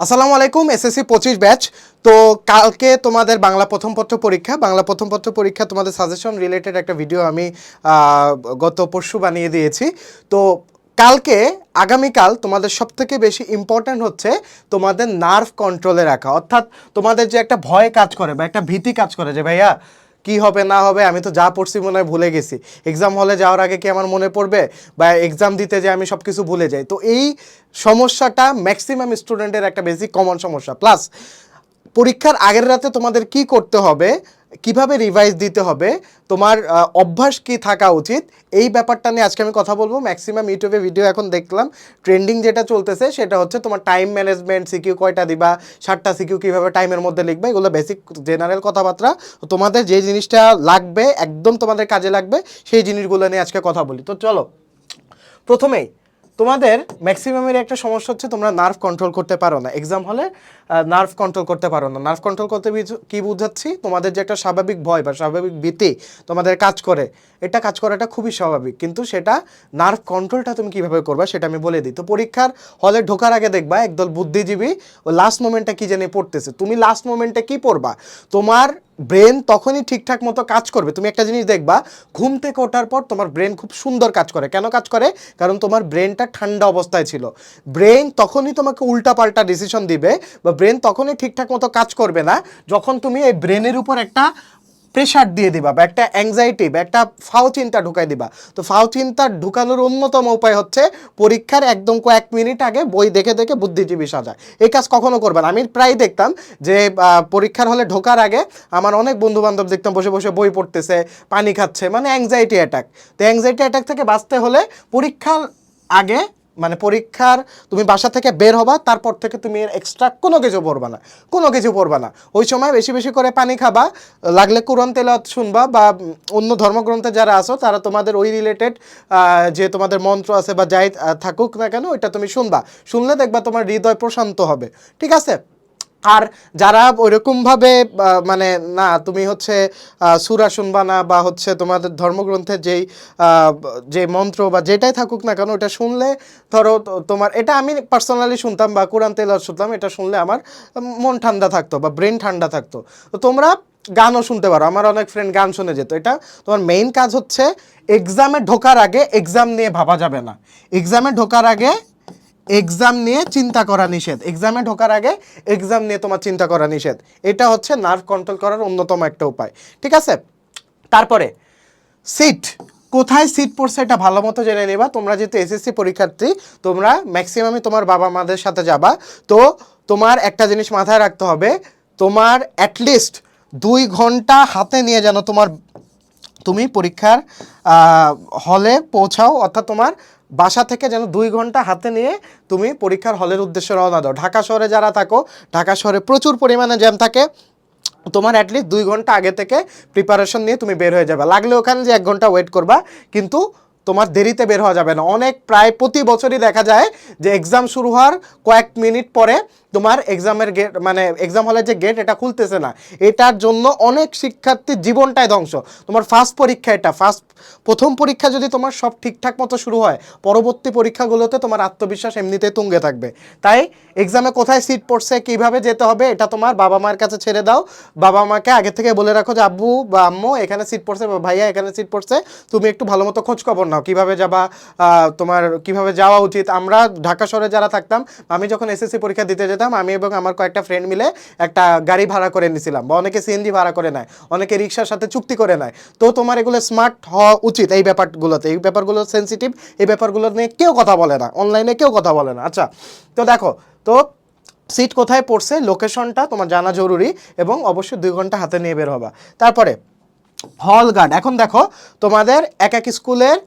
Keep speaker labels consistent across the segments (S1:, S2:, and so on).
S1: আসসালামু আলাইকুম, এসএসসি পঁচিশ ব্যাচ। তো কালকে তোমাদের বাংলা প্রথম পত্র পরীক্ষা। বাংলা প্রথম পত্র পরীক্ষা তোমাদের সাজেশন রিলেটেড একটা ভিডিও আমি গত পরশু বানিয়ে দিয়েছি। তো কালকে, আগামীকাল তোমাদের সব থেকে বেশি ইম্পর্ট্যান্ট হচ্ছে তোমাদের নার্ভ কন্ট্রোলে রাখা। অর্থাৎ তোমাদের যে একটা ভয় কাজ করে বা একটা ভীতি কাজ করে যে, ভাইয়া কি হবে, না হবে, আমি তো যা পড়ছি মনে হয় ভুলে গেছি। এক্সাম হলে যাওয়ার আগে কি আমার মনে পড়বে? বা এক্সাম দিতে যে আমি সব কিছু ভুলে যাই। তো এই সমস্যাটা ম্যাক্সিমাম স্টুডেন্টের একটা বেসিক কমন সমস্যা। প্লাস পরীক্ষার আগের রাতে তোমাদের কি করতে হবে? কীভাবে রিভাইজ দিতে হবে, তোমার অভ্যাস কি থাকা উচিত, এই ব্যাপারটা নিয়ে আজকে আমি কথা বলব। ম্যাক্সিমাম ইউটিউবে ভিডিও এখন দেখলাম। ট্রেন্ডিং যেটা চলতেছে, সেটা হচ্ছে তোমার টাইম ম্যানেজমেন্ট সিকিউ কয়টা দিবা, সাতটা সিকিউ কীভাবে টাইমের মধ্যে লিখবে, এগুলো বেসিক জেনারেল কথাবার্তা। তোমাদের যে জিনিসটা লাগবে, একদম তোমাদের কাজে লাগবে, সেই জিনিসগুলো নিয়ে আজকে কথা বলি। তো চলো, প্রথমেই তোমাদের ম্যাক্সিমামের একটা সমস্যা হচ্ছে তোমরা নার্ভ কন্ট্রোল করতে পারো না। এক্সাম হলে নার্ভ কন্ট্রোল করতে পারো না। নার্ভ কন্ট্রোল করতে কি বুঝাচ্ছি? তোমাদের যে একটা স্বাভাবিক ভয় বা স্বাভাবিক ভীতি তোমাদের কাজ করে, এটা কাজ করাটা খুবই স্বাভাবিক। কিন্তু সেটা নার্ভ কন্ট্রোলটা তুমি কীভাবে করবা সেটা আমি বলে দিই। তো পরীক্ষার হলে ঢোকার আগে দেখবা, একদল বুদ্ধিজীবী ও লাস্ট মোমেন্টটা কি জানি পড়তেছে। তুমি লাস্ট মোমেন্টে কি পড়বা? তোমার ব্রেন তখনই ঠিকঠাক মতো কাজ করবে। তুমি একটা জিনিস দেখবা, ঘুম থেকে ওঠার পর তোমার ব্রেন খুব সুন্দর কাজ করে। কেন কাজ করে? কারণ তোমার ব্রেনটা ঠান্ডা অবস্থায় ছিল। ব্রেন তখনই তোমাকে উল্টাপাল্টা ডিসিশন দিবে বা ব্রেন তখনই ঠিকঠাক মতো কাজ করবে না যখন তুমি এই ব্রেনের উপর একটা প্রেশার দিয়ে দিবা বা একটা অ্যাংজাইটি বা একটা ফাও চিন্তা ঢুকাই দিবা। তো ফাও চিন্তা ঢুকানোর অন্যতম উপায় হচ্ছে পরীক্ষার একদম কয়েক মিনিট আগে বই দেখে দেখে বুদ্ধিজীবী সাজায়। এই কাজ কখনো করবেন আমি প্রায় দেখতাম যে পরীক্ষার হলে ঢোকার আগে আমার অনেক বন্ধু বান্ধব দেখতাম বসে বসে বই পড়তেছে, পানি খাচ্ছে মানে অ্যাংজাইটি অ্যাটাক তো অ্যাংজাইটি অ্যাটাক থেকে বাঁচতে হলে পরীক্ষার আগে মানে পরীক্ষার তুমি বাসা থেকে বের হবা, তারপর থেকে তুমি এর এক্সট্রা কোনো কিছু পড়বা না, কোনো কিছু পড়বা না। ওই সময় বেশি বেশি করে পানি খাবা, লাগলে কোরআন তেলাওয়াত শুনবা বা অন্য ধর্মগ্রন্থে যারা আসো তারা তোমাদের ওই রিলেটেড যে তোমাদের মন্ত্র আছে বা যাই থাকুক না কেন, ওইটা তুমি শুনবা। শুনলে দেখবা তোমার হৃদয় প্রশান্ত হবে। ঠিক আছে? আর যারা ওইরকমভাবে মানে না, তুমি হচ্ছে সুরা শুনবা না বা হচ্ছে তোমাদের ধর্মগ্রন্থের যেই যে মন্ত্র বা যেটাই থাকুক না কেন, ওটা শুনলে ধরো তোমার, এটা আমি পার্সোনালি শুনতাম বা কোরআন তেলাওয়াত শুনতাম, এটা শুনলে আমার মন ঠান্ডা থাকতো বা ব্রেন ঠান্ডা থাকতো। তো তোমরা গানও শুনতে পারো, আমার অনেক ফ্রেন্ড গান শুনে যেত। এটা তোমার মেইন কাজ হচ্ছে এক্সামে ঢোকার আগে এক্সাম নিয়ে ভাবা যাবে না। এক্সামে ঢোকার আগে এক্সাম নিয়ে চিন্তা করা নিষেধ। এক্সামে ঢোকার আগে এক্সাম নিয়ে তোমার চিন্তা করা নিষেধ। এটা হচ্ছে নার্ভ কন্ট্রোল করার অন্যতম একটা উপায়। ঠিক আছে? তারপরে সিট কোথায় সিট পড়ছে এটা ভালো মতো জেনে নেবা। তোমরা যেহেতু এসএসসি পরীক্ষার্থী, তোমরা ম্যাক্সিমামই তোমার বাবা মাদের সাথে যাবা। তো তোমার একটা জিনিস মাথায় রাখতে হবে, তোমার অ্যাটলিস্ট দুই ঘণ্টা হাতে নিয়ে যেন তোমার, তুমি পরীক্ষার হলে পৌঁছাও, অর্থাৎ তোমার বাসা থেকে যেন দুই ঘণ্টা হাতে নিয়ে তুমি পরীক্ষার হলের উদ্দেশ্যে রওনা দাও। ঢাকা শহরে যারা থাকো, ঢাকা শহরে প্রচুর পরিমাণে জ্যাম থাকে, তোমার অ্যাটলিস্ট দুই ঘণ্টা আগে থেকে প্রিপারেশন নিয়ে তুমি বের হয়ে যাবে। লাগলে ওখানে যে এক ঘণ্টা ওয়েট করবা, কিন্তু তোমার দেরিতে বের হওয়া যাবে না। অনেক প্রায় প্রতি বছরই দেখা যায় যে এক্সাম শুরু হওয়ার কয়েক মিনিট পরে তোমার এক্সামের গেট মানে এক্সাম হলের যে গেট এটা খুলতেছে না। এটার জন্য অনেক শিক্ষার্থীর জীবনটাই ধ্বংস। তোমার ফার্স্ট পরীক্ষা এটা। ফার্স্ট প্রথম পরীক্ষা যদি তোমার সব ঠিকঠাক মতো শুরু হয়, পরবর্তী পরীক্ষাগুলোতে তোমার আত্মবিশ্বাস এমনিতেই তুঙ্গে থাকবে। তাই এক্সামে কোথায় সিট পড়ছে, কীভাবে যেতে হবে, এটা তোমার বাবা মার কাছে ছেড়ে দাও। বাবা মাকে আগে থেকে বলে রাখো যে, আব্বু বা আম্মু, এখানে সিট পড়ছে বা ভাইয়া, এখানে সিট পড়ছে। তুমি একটু ভালো মতো খোঁজ খবর নাও। কীভাবে যাবা তোমার কীভাবে যাওয়া উচিত? আমরা ঢাকা শহরে যারা থাকতাম, আমি যখন এসএসসি পরীক্ষা দিতে যেতাম আমি এবং আমার কয়েকটা ফ্রেন্ড মিলে একটা গাড়ি ভাড়া করে নিয়েছিলাম বা অনেকে সিএনজি ভাড়া করে নেয়, অনেকে রিক্সার সাথে চুক্তি করে নেয়। তো তোমার এগুলো স্মার্ট হওয়া উচিত এই ব্যাপারগুলোতে, এই ব্যাপারগুলো সেন্সিটিভ এই ব্যাপারগুলো নিয়ে কেউ কথা বলে না অনলাইনে কেউ কথা বলে না। আচ্ছা তো দেখো, তো সিট কোথায় পড়ছে লোকেশনটা তোমার জানা জরুরি এবং অবশ্যই দুই ঘণ্টা হাতে নিয়ে বের হবা। তারপরে হল গার্ড এখন দেখো, তোমাদের এক এক স্কুলের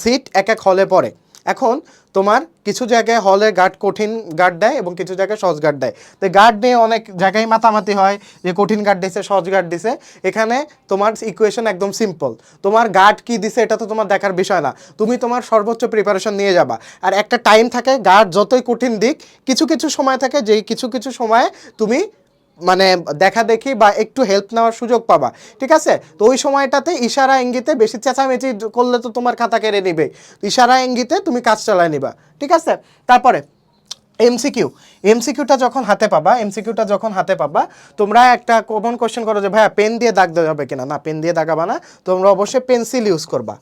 S1: সিট এক এক হলে পড়ে। এখন তোমার কিছু জায়গায় হলে গার্ড কঠিন গার্ড দেয় এবং কিছু জায়গায় সহজ গার্ড দেয়। তো গার্ড নিয়ে অনেক জায়গায় মাতামাতি হয় যে কঠিন গার্ড দিছে, সহজ গার্ড দিছে। এখানে তোমার ইকুয়েশন একদম সিম্পল তোমার গার্ড কি দিছে, এটা তো তোমার দেখার বিষয় না। তুমি তোমার সর্বোচ্চ প্রিপারেশন নিয়ে যাবা। আর একটা টাইম থাকে গার্ড যতই কঠিন দিক, কিছু কিছু সময় থাকে যেই কিছু কিছু সময়ে তুমি মানে দেখা দেখি বা একটু হেল্প নেওয়ার সুযোগ পাবা, ঠিক আছে? তো ওই সময়টাতে ইশারা ইঙ্গিতে বেশি চেঁচামেচি করলে তো তোমার খাতা কেড়ে নিবে ইশারা ইঙ্গিতে তুমি কাজ চালায় নিবা, ঠিক আছে? তারপরে এমসিকিউ এমসিকিউটা যখন হাতে পাবা এমসিকিউটা যখন হাতে পাবা, তোমরা একটা কমন কোয়েশ্চেন করো যে, ভাইয়া পেন দিয়ে দাগ দেওয়া যাবে কিনা? না পেন দিয়ে দাগাবা না, তোমরা অবশ্যই পেন্সিল ইউজ করবা।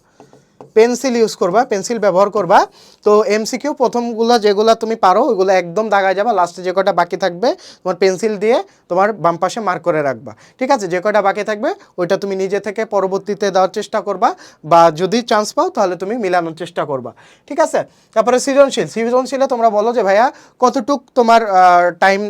S1: পেন্সিল ইউজ করবা, পেন্সিল ব্যবহার করবা। তো এমসিকিউ প্রথমগুলো যেগুলো তুমি পারো, ওইগুলো একদম দাগায় যাবা লাস্টে যে কটা বাকি থাকবে, তোমার পেন্সিল দিয়ে তোমার বাম পাশে মার্ক করে রাখবা। ঠিক আছে? যে কটা বাকি থাকবে, ওইটা তুমি নিজে থেকে পরবর্তীতে দেওয়ার চেষ্টা করবা, বা যদি চান্স পাও, তাহলে তুমি মিলানোর চেষ্টা করবা। ঠিক আছে? তারপরে সৃজনশীল। সৃজনশীলে তোমরা বলো যে, ভাইয়া, কতটুক তোমার টাইম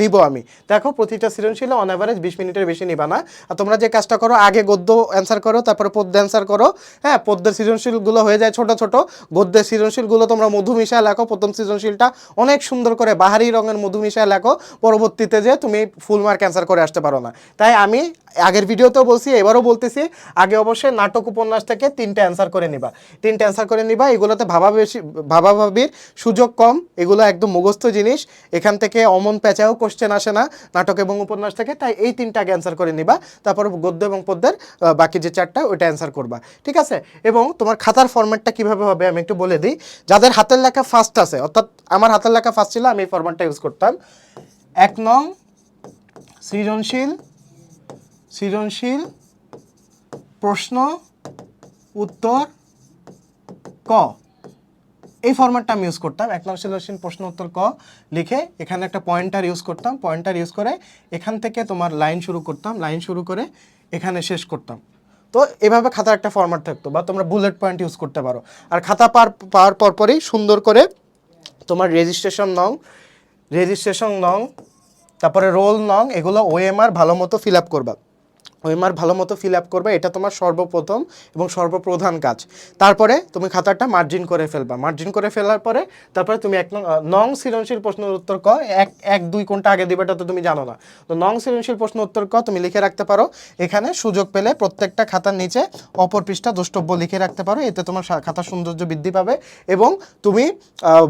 S1: নিব আমি? দেখো, প্রতিটা সৃজনশীলে অন অ্যাভারেজ বিশ মিনিটের বেশি নিবা না। আর তোমরা যে কাজটা করো, আগে গদ্য অ্যান্সার করো, তারপরে পদ্য অ্যান্সার করো। হ্যাঁ পদ্যের সৃজনশীলগুলো হয়ে যায় ছোট ছোট। গদ্যের সৃজনশীলগুলো তোমরা মধু মিশায় লেখো। প্রথম সৃজনশীলটা অনেক সুন্দর করে বাহারি রঙের মধু মিশায় লেখো। পরবর্তীতে যে তুমি ফুল মার্ক অ্যান্সার করে আসতে পারো না। তাই আমি আগের ভিডিওতেও বলছি, এবারও বলতেছি, আগে অবশ্যই নাটক উপন্যাস থেকে তিনটে অ্যান্সার করে নিবা। তিনটে অ্যান্সার করে নিবা, এগুলোতে ভাবা বেশি ভাবাভাবির সুযোগ কম, এগুলো একদম মুখস্থ জিনিস। এখান থেকে অমন প্যাচাও কোশ্চেন আসে না, নাটক এবং উপন্যাস থেকে, তাই এই তিনটা আগে অ্যান্সার করে নিবা। তারপর গদ্য এবং পদ্যের বাকি যে চারটা, ওইটা অ্যান্সার করবা। ঠিক আছে? এবং তোমার খাতার ফরম্যাটটা কীভাবে হবে আমি একটু বলে দিই। যাদের হাতের লেখা ফার্স্ট আছে, অর্থাৎ আমার হাতের লেখা ফার্স্ট ছিল, আমি এই ফরম্যাটটা ইউজ করতাম। এক নং, সৃজনশীল সৃজনশীল, প্রশ্ন, উত্তর, ক। এই ফরম্যাটটা আমি ইউজ করতাম। এক নং, সৃজনশীল, প্রশ্ন, উত্তর, ক লিখে এখানে একটা পয়েন্টার ইউজ করতাম। পয়েন্টার ইউজ করে এখান থেকে তোমার লাইন শুরু করতাম। লাইন শুরু করে এখানে শেষ করতাম। তো এভাবে খাতার একটা ফরম্যাট থাকতো বা তোমরা বুলেট পয়েন্ট ইউজ করতে পারো। আর খাতা পার, পাওয়ার পরপরই সুন্দর করে তোমার রেজিস্ট্রেশন নং রেজিস্ট্রেশন নং, তারপরে রোল নং, এগুলো ওএমআর ভালো মতো ফিল আপ করবা। ওএমআর ভালো মতো ফিল আপ করবে, এটা তোমার সর্বপ্রথম এবং সর্বপ্রধান কাজ। তারপরে তুমি খাতাটা মার্জিন করে ফেলবা। মার্জিন করে ফেলার পরে তারপরে তুমি এক নং নং সৃজনশীল প্রশ্নের উত্তর ক, এক এক, দুই কোনটা আগে দিবে এটা তো তুমি জানো না। তো নং সৃজনশীল প্রশ্ন উত্তর ক, তুমি লিখে রাখতে পারো। এখানে সুযোগ পেলে প্রত্যেকটা খাতার নিচে অপর পৃষ্ঠা দ্রষ্টব্য লিখে রাখতে পারো। এতে তোমার খাতার সৌন্দর্য বৃদ্ধি পাবে এবং তুমি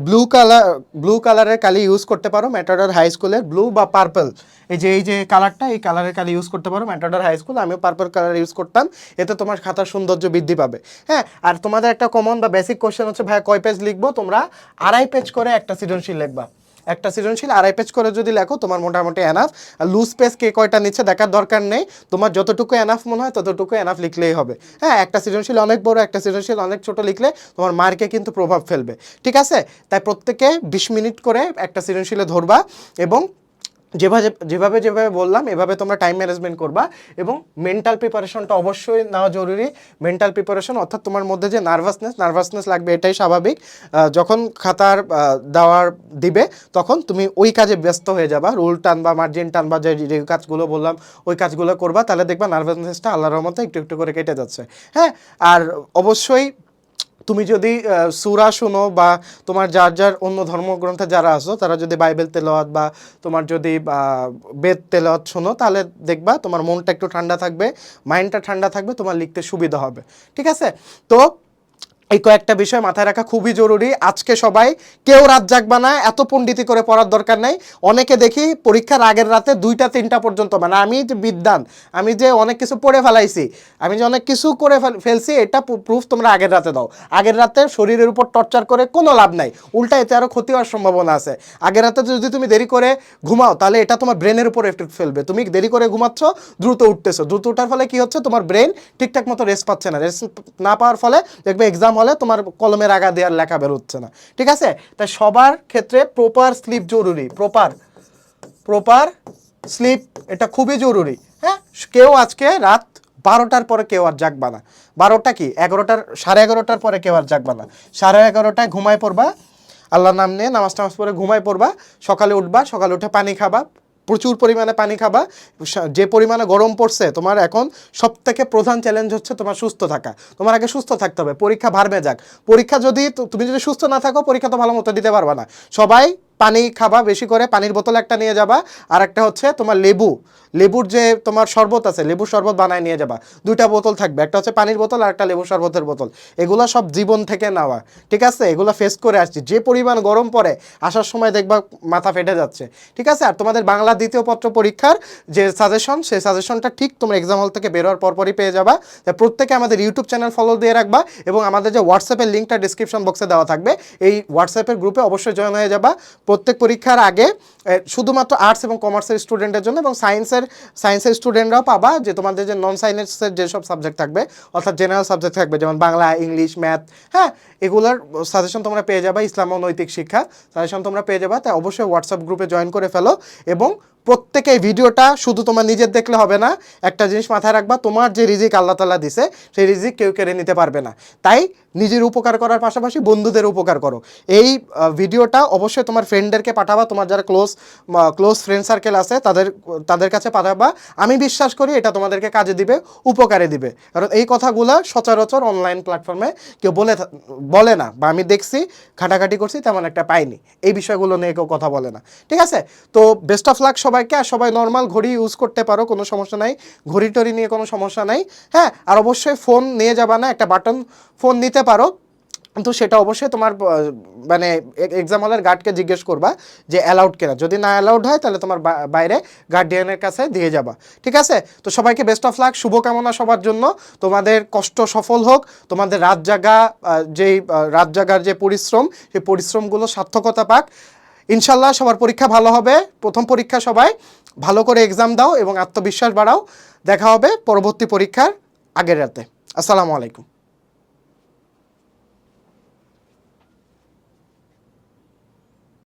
S1: ব্লু কালার ব্লু কালারের কালি ইউজ করতে পারো। ম্যাটাডর হাই স্কুলের ব্লু বা পার্পল এই যে এই যে কালারটা এই কালারের কালি ইউজ করতে পারো। ম্যাটাডর হাই স্কুল, আমিও পার্পল কালার ইউজ করতাম। এতে তোমার খাতার সৌন্দর্য বৃদ্ধি পাবে। হ্যাঁ আর তোমাদের একটা কমন বা বেসিক কোশ্চেন হচ্ছে ভাই কয় পেজ লিখব? তোমরা আড়াই পেজ করে একটা সৃজনশীল লিখবা। একটা সৃজনশীল আড়াই পেজ করে যদি লেখো, তোমার মোটামুটি এনাফ লুজ পেজ কে কয়টা নিচ্ছে দেখার দরকার নেই। তোমার যতটুকু এনাফ মনে হয়, ততটুকু এনাফ লিখলেই হবে। হ্যাঁ একটা সৃজনশীল অনেক বড়, একটা সৃজনশীল অনেক ছোট লিখলে তোমার মার্কে কিন্তু প্রভাব ফেলবে। ঠিক আছে? তাই প্রত্যেকে বিশ মিনিট করে একটা সৃজনশীলে ধরবা এবং যেভাবে যেভাবে যেভাবে বললাম, এভাবে তোমরা টাইম ম্যানেজমেন্ট করবা এবং মেন্টাল প্রিপারেশনটা অবশ্যই নেওয়া জরুরি। মেন্টাল প্রিপারেশন অর্থাৎ তোমার মধ্যে যে নার্ভাসনেস নার্ভাসনেস লাগবে এটাই স্বাভাবিক। যখন খাতার দেওয়ার দিবে, তখন তুমি ওই কাজে ব্যস্ত হয়ে যাবা। রুল টান বা মার্জিন টান বা যে যে কাজগুলো বললাম, ওই কাজগুলো করবা, তাহলে দেখবা নার্ভাসনেসটা আল্লাহর মতো একটু একটু করে কেটে যাচ্ছে। হ্যাঁ আর অবশ্যই তুমি যদি সুরা শুনো বা তোমার যার যার অন্য ধর্মগ্রন্থে যারা আসো তারা যদি বাইবেল তেলাওয়াত বা তোমার যদি বেদ তেলাওয়াত শোনো, তাহলে দেখবা তোমার মনটা একটু ঠান্ডা থাকবে, মাইন্ডটা ঠান্ডা থাকবে, তোমার লিখতে সুবিধা হবে। ঠিক আছে? তো এই কয়েকটা বিষয় মাথায় রাখা খুবই জরুরি। আজকে সবাই কেউ রাত জাগবা না, এত পণ্ডিতি করে পড়ার দরকার নাই। অনেকে দেখি পরীক্ষার আগের রাতে দুইটা, তিনটা পর্যন্ত মানে আমি যে বিদ্যান, আমি যে অনেক কিছু পড়ে ফেলাইছি, আমি যে অনেক কিছু করে ফেলছি, এটা প্রুফ তোমরা আগের রাতে দাও। আগের রাতে শরীরের উপর টর্চার করে কোনো লাভ নাই। উল্টা এতে আরও ক্ষতি হওয়ার সম্ভাবনা আছে। আগের রাতে যদি তুমি দেরি করে ঘুমাও, তাহলে এটা তোমার ব্রেনের উপর এফেক্ট ফেলবে। তুমি দেরি করে ঘুমাচ্ছ, দ্রুত উঠতেছো। দ্রুত উঠার ফলে কি হচ্ছে? তোমার ব্রেন ঠিকঠাক মতো রেস্ট পাচ্ছে না। রেস্ট না পাওয়ার ফলে দেখবে এক্সাম হলে তোমার কলমের আগা দেওয়ার লেখা বেরোচ্ছে না। ঠিক আছে? তাই সবার ক্ষেত্রে প্রপার স্লিপ জরুরি প্রপার প্রপার স্লিপ এটা খুবই জরুরি। হ্যাঁ? কেউ আজকে রাত বারোটার পরে কেউ আর জাগবা না। বারোটা কি? এগারোটার, সাড়ে এগারোটার পরে কেউ আর জাগবা না। সাড়ে এগারোটায় ঘুমায় পড়বা। আল্লাহর নাম নিয়ে নামাজ টামাজ পরে ঘুমায় পড়বা। সকালে উঠবা, সকালে উঠে পানি খাবা। প্রচুর পরিমাণে পানি খাবা যে পরিমাণে গরম পড়ছে, তোমার এখন সব থেকে প্রধান চ্যালেঞ্জ হচ্ছে তোমার সুস্থ থাকা। তোমার আগে সুস্থ থাকতে হবে, পরীক্ষা ভারবে যাক পরীক্ষা যদি তুমি যদি সুস্থ না থাকো, পরীক্ষা তো ভালো মতো দিতে পারবা না। সবাই পানি খাবা, বেশি করে পানির বোতল একটা নিয়ে যাবা। আর একটা হচ্ছে তোমার লেবু। লেবুর যে তোমার শরবত আছে, লেবুর শরবত বানায় নিয়ে যাবা। দুইটা বোতল থাকবে, একটা হচ্ছে পানির বোতল আর একটা লেবু শরবতের বোতল। এগুলো সব জীবন থেকে নেওয়া। ঠিক আছে? এগুলো ফেস করে আসছি। যে পরিমাণ গরম পড়ে, আসার সময় দেখবা মাথা ফেটে যাচ্ছে। ঠিক আছে? আর তোমাদের বাংলা দ্বিতীয় পত্র পরীক্ষার যে সাজেশন সেই সাজেশনটা ঠিক তোমরা এক্সাম হল থেকে বেরোয়ার পরপরই পেয়ে যাবা। তাই প্রত্যেকে আমাদের ইউটিউব চ্যানেল ফলো দিয়ে রাখবা এবং আমাদের যে হোয়াটসঅ্যাপের লিঙ্কটা ডিসক্রিপশন বক্সে দেওয়া থাকবে, এই হোয়াটসঅ্যাপের গ্রুপে অবশ্যই জয়েন হয়ে যাবা। প্রত্যেক পরীক্ষার আগে শুধুমাত্র আর্টস এবং কমার্সের স্টুডেন্টের জন্য এবং সায়েন্সের সায়েন্সের স্টুডেন্টরাও পাবা যে তোমাদের যে নন সায়েন্সের যেসব সাবজেক্ট থাকবে, অর্থাৎ জেনারেল সাবজেক্ট থাকবে, যেমন বাংলা, ইংলিশ ম্যাথ হ্যাঁ এগুলোর সাজেশন তোমরা পেয়ে যাবা ইসলাম ও নৈতিক শিক্ষা। সাজেশন তোমরা পেয়ে যাবা, তাই অবশ্যই হোয়াটসঅ্যাপ গ্রুপে জয়েন করে ফেলো এবং প্রত্যেকে ভিডিওটা শুধু তোমার নিজের দেখলে হবে না, একটা জিনিস মাথায় রাখবা, তোমার যে রিজিক আল্লাহ তালা দিছে, সেই রিজিক কেউ কেড়ে নিতে পারবে না। তাই নিজের উপকার করার পাশাপাশি বন্ধুদের উপকার করো। এই ভিডিওটা অবশ্যই তোমার ফ্রেন্ডদেরকে পাঠাবা, তোমার যারা ক্লোজ ক্লোজ ফ্রেন্ড সার্কেল আছে, তাদের তাদের কাছে পাঠাবা। আমি বিশ্বাস করি এটা তোমাদেরকে কাজে দিবে, উপকারে দিবে। কারণ এই কথাগুলো সচরাচর অনলাইন প্ল্যাটফর্মে কেউ বলে বলে না, বা আমি দেখছি, ঘাটাঘাটি করছি, তেমন একটা পাইনি। এই বিষয়গুলো নিয়ে কেউ কথা বলে না। ঠিক আছে? তো বেস্ট অফ লাক সবাইকে, আর সবাই নর্মাল ঘড়ি ইউজ করতে পারো, কোনো সমস্যা নাই। ঘড়ি টড়ি নিয়ে কোনো সমস্যা নাই। হ্যাঁ আর অবশ্যই ফোন নিয়ে যাবা না, একটা বাটন ফোন নিতে পারো। কিন্তু সেটা অবশ্যই তোমার মানে এক্সাম হলের গার্ডকে জিজ্ঞেস করবা যে অ্যালাউড কিনা। যদি না অ্যালাউড হয়, তাহলে তোমার বাইরে গার্ডিয়ানের কাছে দিয়ে যাবা। ঠিক আছে? তো সবাইকে বেস্ট অফ লাক শুভকামনা সবার জন্য। তোমাদের কষ্ট সফল হোক, তোমাদের রাত জাগা যেই রাত জাগার যে পরিশ্রম, সেই পরিশ্রমগুলো সার্থকতা পাক। ইনশাল্লাহ সবার পরীক্ষা ভালো হবে। প্রথম পরীক্ষা সবাই ভালো করে এক্সাম দাও এবং আত্মবিশ্বাস বাড়াও। দেখা হবে পরবর্তী পরীক্ষার আগের রাতে। আসসালামু আলাইকুম।